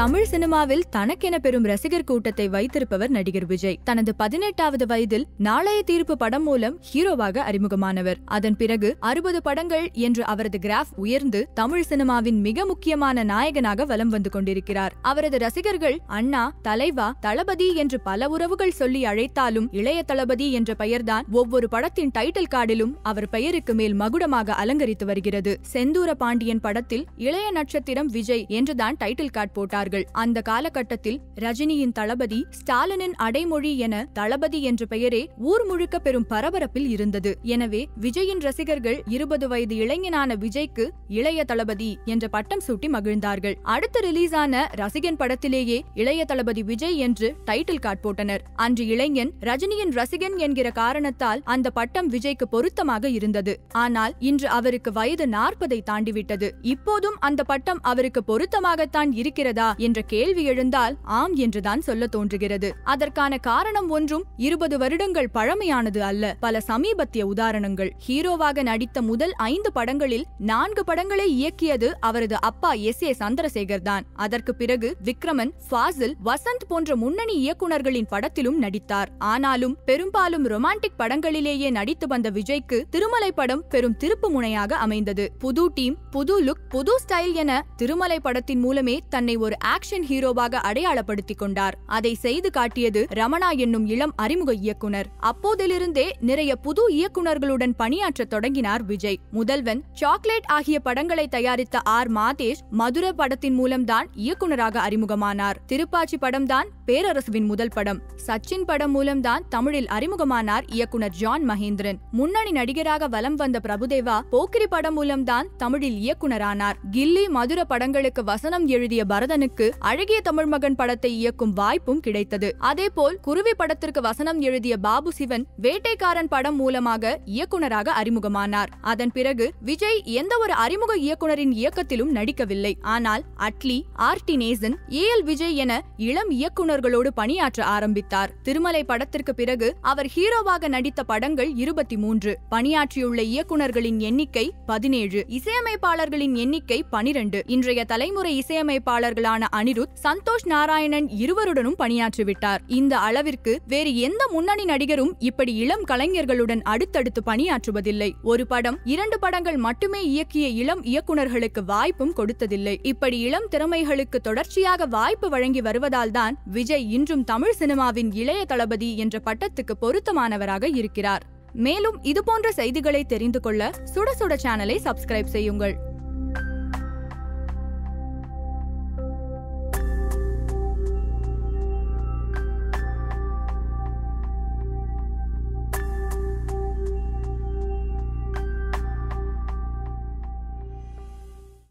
தமிழ் சினிமாவில் தனக்கென பெரும் ரசிகர் கூட்டத்தை வைத்திருப்பவர் நடிகர் விஜய். தனது பதினெட்டாவது வயதில் நாளைய தீர்ப்பு படம் மூலம் ஹீரோவாக அறிமுகமானவர். அதன் பிறகு அறுபது படங்கள் என்று அவரது கிராஃப் உயர்ந்து தமிழ் சினிமாவின் மிக முக்கியமான நாயகனாக வலம் வந்து கொண்டிருக்கிறார். அவரது ரசிகர்கள் அண்ணா தலைவா தளபதி என்று பல உறவுகள் சொல்லி அழைத்தாலும் இளைய தளபதி என்ற பெயர்தான் ஒவ்வொரு படத்தின் டைட்டில் கார்டிலும் அவர் பெயருக்கு மேல் மகுடமாக அலங்கரித்து வருகிறது. செந்தூர பாண்டியன் படத்தில் இளைய நட்சத்திரம் விஜய் என்றுதான் டைட்டில் கார்டு கொண்டிருந்தார்கள் அந்த காலகட்டத்தில் ரஜினியின் தளபதி ஸ்டாலினின் அடைமொழி என தளபதி என்ற பெயரே ஊர் முழுக்க பெரும் பரபரப்பில் இருந்தது. எனவே விஜயின் ரசிகர்கள் இருபது வயது இளைஞனான விஜய்க்கு இளைய தளபதி என்ற பட்டம் சூட்டி மகிழ்ந்தார்கள். அடுத்து ரிலீஸான ரசிகன் படத்திலேயே இளைய தளபதி விஜய் என்று டைட்டில் கார்டு போட்டனர். அன்று இளைஞன் ரஜினியின் ரசிகன் என்கிற காரணத்தால் அந்த பட்டம் விஜய்க்கு பொருத்தமாக இருந்தது. ஆனால் இன்று அவருக்கு வயது நாற்பதை தாண்டிவிட்டது. இப்போதும் அந்த பட்டம் அவருக்கு பொருத்தமாகத்தான் இருக்கிறதா என்ற கேள்வி எழுந்தால் ஆம் என்றுதான் சொல்ல தோன்றுகிறது. அதற்கான காரணம் ஒன்றும் இருபது வருடங்கள் பழமையானது அல்ல. பல சமீபத்திய உதாரணங்கள். ஹீரோவாக நடித்த முதல் ஐந்து படங்களில் நான்கு படங்களை இயக்கியது அவரது அப்பா எஸ் ஏ சந்திரசேகர் தான். அதற்கு பிறகு விக்ரமன் ஃபாசில் வசந்த் போன்ற முன்னணி இயக்குனர்களின் படத்திலும் நடித்தார். ஆனாலும் பெரும்பாலும் ரொமான்டிக் படங்களிலேயே நடித்து வந்த விஜய்க்கு திருமலை படம் பெரும் திருப்பு முனையாக அமைந்தது. புது டீம் புது லுக் புது ஸ்டைல் என திருமலை படத்தின் மூலமே தன்னை ஒரு ஆக்ஷன் ஹீரோவாக அடையாளப்படுத்திக் கொண்டார் அதை செய்து காட்டியது ரமணா என்னும் இளம் அறிமுக இயக்குனர். அப்போதிலிருந்தே நிறைய புது இயக்குனர்களுடன் பணியாற்றத் தொடங்கினார் விஜய். முதல்வன் சாக்லேட் ஆகிய படங்களை தயாரித்த ஆர். மாதேஷ் மதுர படத்தின் மூலம்தான் இயக்குனராக அறிமுகமானார். திருப்பாச்சி படம்தான் பேரரசுவின் முதல் படம். சச்சின் படம் மூலம்தான் தமிழில் அறிமுகமானார் இயக்குனர் ஜான் மகேந்திரன். முன்னணி நடிகராக வலம் வந்த பிரபுதேவா போக்கிரி படம் மூலம்தான் தமிழில் இயக்குனரானார். கில்லி மதுர படங்களுக்கு வசனம் எழுதிய பரதனுக்கு அழகிய தமிழ் மகன் படத்தை இயக்கும் வாய்ப்பும் கிடைத்தது. அதேபோல் குருவி படத்திற்கு வசனம் எழுதிய பாபு சிவன் வேட்டைக்காரன் படம் மூலமாக இயக்குனராக அறிமுகமானார். அதன் பிறகு விஜய் எந்த ஒரு அறிமுக இயக்குனரின் இயக்கத்திலும் நடிக்கவில்லை. ஆனால் அட்லி ஆர்டினேசன் ஏ எல் விஜய் என இளம் இயக்குனர் நடிகர்களோடு பணியாற்ற ஆரம்பித்தார். திருமலை படத்திற்கு பிறகு அவர் ஹீரோவாக நடித்த படங்கள் இருபத்தி மூன்று பணியாற்றியுள்ள இயக்குநர்களின் எண்ணிக்கை பதினேழு. இசையமைப்பாளர்களின் எண்ணிக்கை பனிரெண்டு. இன்றைய தலைமுறை இசையமைப்பாளர்களான அனிருத் சந்தோஷ் நாராயணன் இருவருடனும் பணியாற்றிவிட்டார். இந்த அளவிற்கு வேறு எந்த முன்னணி நடிகரும் இப்படி இளம் கலைஞர்களுடன் அடுத்தடுத்து பணியாற்றுவதில்லை. ஒரு படம் இரண்டு படங்கள் மட்டுமே இயக்கிய இளம் இயக்குனர்களுக்கு வாய்ப்பும் கொடுத்ததில்லை. இப்படி இளம் திறமைகளுக்கு தொடர்ச்சியாக வாய்ப்பு வழங்கி வருவதால்தான் விஜய் விஜய் இன்றும் தமிழ் சினிமாவின் இளைய தளபதி என்ற பட்டத்துக்கு பொருத்தமானவராக இருக்கிறார். மேலும் இதுபோன்ற செய்திகளை தெரிந்து கொள்ள சுட சுட சேனலை சப்ஸ்கிரைப் செய்யுங்கள்.